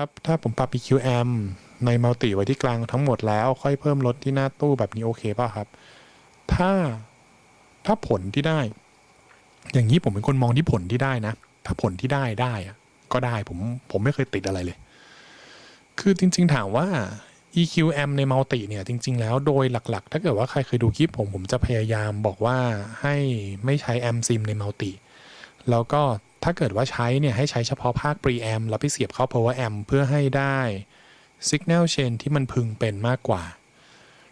ครับ ถ้าผมปรับ EQM ในมัลติไว้ที่กลางทั้งหมดแล้ว ค่อยเพิ่มลดที่หน้าตู้แบบนี้โอเคป่ะครับ ถ้าถ้าผลที่ได้ อย่างนี้ผมเป็นคนมองที่ผลที่ได้นะ ถ้าผลที่ได้ได้ก็ได้ผมผมไม่เคยติดอะไรเลย คือจริง ๆ ถามว่า EQM ในมัลติเนี่ยจริง ๆ แล้วโดยหลักๆ ถ้าเกิดว่าใครเคยดูคลิปผมผมจะพยายามบอกว่าให้ไม่ใช้ a m s i m ในมัลติ แล้วก็ถ้าเกิดว่าใช้เนี่ยให้ใช้เฉพาะภาค preamp แล้วไปเสียบเข้า power amp เพื่อให้ได้ signal chain ที่มันพึงเป็นมากกว่า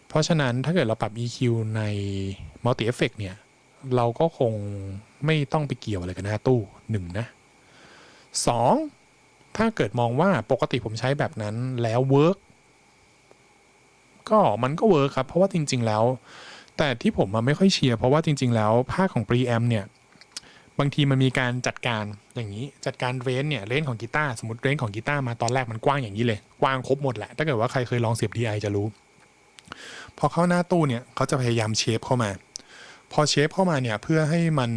เพราะฉะนั้นถ้าเกิดเราปรับ EQ ใน multi effect เนี่ย เราก็คงไม่ต้องไปเกี่ยวอะไรกับหน้าตู้หนึ่งนะสองถ้าเกิดมองว่าปกติผมใช้แบบนั้นแล้วเวิร์กก็มันก็เวิร์กครับ เพราะว่าจริง ๆ แล้ว แต่ที่ผมมาไม่ค่อยเชียร์เพราะว่าจริง ๆ แล้วภาคของ preamp เนี่ย บางทีมันมีการจัดการอย่างนี้จัดการเรนเนี่ยเรนของกีตาร์สมมติเรนของกีตาร์มาตอนแรกมันกว้างอย่างนี้เลยกว้างครบหมดแหละถ้าเกิดว่าใครเคยลองเสียบ DI จะรู้ พอเข้าหน้าตู้เนี่ยเขาจะพยายามเชฟเข้ามา พอเชฟเข้ามาเนี่ยเพื่อให้มัน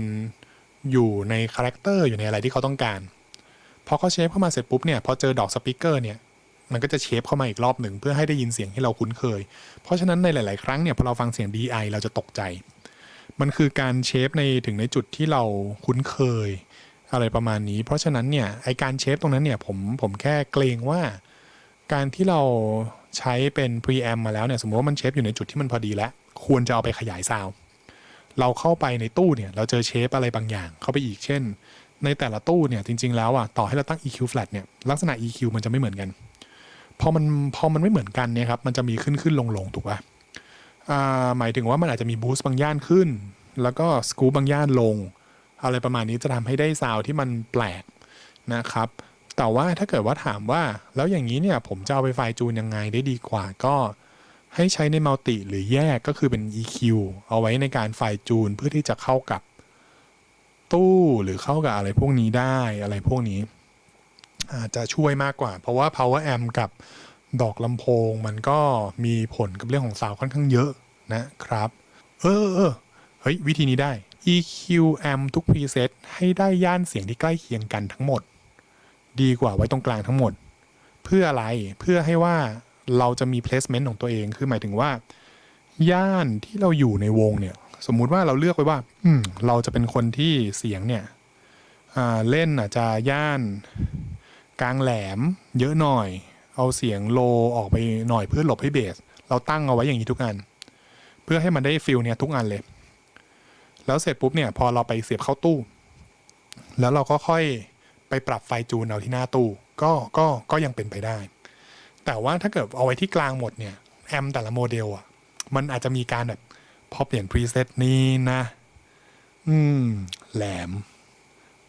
อยู่ในคาแรคเตอร์อยู่ในอะไรที่เขาต้องการพอเขาเชฟเข้ามาเสร็จปุ๊บเนี่ยพอเจอดอกสปีกเกอร์เนี่ยมันก็จะเชฟเข้ามาอีกรอบหนึ่งเพื่อให้ได้ยินเสียงที่เราคุ้นเคย เพราะฉะนั้นในหลาย ๆ ครั้งเนี่ยพอเราฟังเสียง DI เราจะตกใจ มันคือการเชฟในถึงในจุดที่เราคุ้นเคยอะไรประมาณนี้ เพราะฉะนั้นเนี่ยไอการเชฟตรงนั้นเนี่ยผมผมแค่เกรงว่า การที่เราใช้เป็น preamp มาแล้วเนี่ยสมมติว่ามันเชฟอยู่ในจุดที่มันพอดีแล้ว ควรจะเอาไปขยายซาวเราเข้าไปในตู้เนี่ยเราเจอเชฟอะไรบางอย่างเข้าไปอีกเช่น ในแต่ละตู้เนี่ยจริง ๆ แล้วอะต่อให้เราตั้ง EQ flat เนี่ยลักษณะ EQ มันจะไม่เหมือนกันพอมันพอมันไม่เหมือนกันเนี่ยครับมันจะมีขึ้นขึ้นลงลงถูกป่ะ หมายถึงว่ามันอาจจะมีบูสต์บางย่านขึ้น แล้วก็สกู๊ปบางย่านลง อะไรประมาณนี้จะทำให้ได้ซาวด์ที่มันแปลกนะครับ แต่ว่าถ้าเกิดว่าถามว่า แล้วอย่างนี้เนี่ยผมจะเอาไปไฟจูนยังไงได้ดีกว่าก็ให้ใช้ในมัลติหรือแยกก็คือเป็น EQ เอาไว้ในการไฟจูนเพื่อที่จะเข้ากับตู้หรือเข้ากับอะไรพวกนี้ได้อะไรพวกนี้อาจจะช่วยมากกว่า เพราะว่า power amp กับ ดอกลำโพงมันก็มีผลกับเรื่องของซาวด์ค่อนข้างเยอะนะครับ เออเออเฮ้ย วิธีนี้ได้ EQ amp ทุก preset ให้ได้ย่านเสียงที่ใกล้เคียงกันทั้งหมด ดีกว่าไว้ตรงกลางทั้งหมด เพื่ออะไรเพื่อให้ว่าเราจะมี placement ของตัวเองคือหมายถึงว่า ย่านที่เราอยู่ในวงเนี่ย สมมุติว่าเราเลือกไว้ว่า อืมเราจะเป็นคนที่เสียงเนี่ยเล่นอาจจะย่านกลางแหลมเยอะหน่อย เอาเสียงโลออกไปหน่อยเพื่อหลบให้เบส เราตั้งเอาไว้อย่างนี้ทุกอัน เพื่อให้มันได้ฟิลเนี่ยทุกอันเลย แล้วเสร็จปุ๊บเนี่ยพอเราไปเสียบเข้าตู้ แล้วเราก็ค่อยไปปรับไฟจูนเอาที่หน้าตู้ ก็ก็ก็ยังเป็นไปได้ แต่ว่าถ้าเกิดเอาไว้ที่กลางหมดเนี่ยแอมแต่ละโมเดลอะ มันอาจจะมีการแบบพอเปลี่ยนพรีเซตนี้นะ อืม แหลม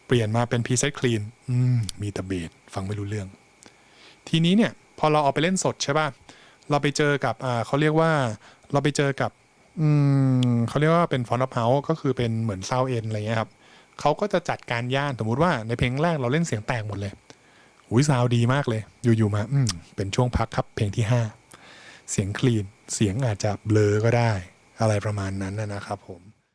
เปลี่ยนมาเป็นพรีเซตคลีน อืม มีแตะเบสฟังไม่รู้เรื่อง ทีนี้เนี่ยพอเราเอาไปเล่นสดใช่ป่ะเราไปเจอกับอ่าเขาเรียกว่าเราไปเจอกับเขาเรียกว่าเป็นฟอนต์เฮาส์ก็คือเป็นเหมือนซาวเอ็นอะไรเงี้ยครับเขาก็จะจัดการย่านสมมติว่าในเพลงแรกเราเล่นเสียงแตกหมดเลยอุ้ยซาวดีมากเลย อยู่ๆมาอืมเป็นช่วงพักครับเพลงที่ห้าเสียงคลีนเสียงอาจจะเบลอก็ได้ อะไรประมาณนั้นนะครับผม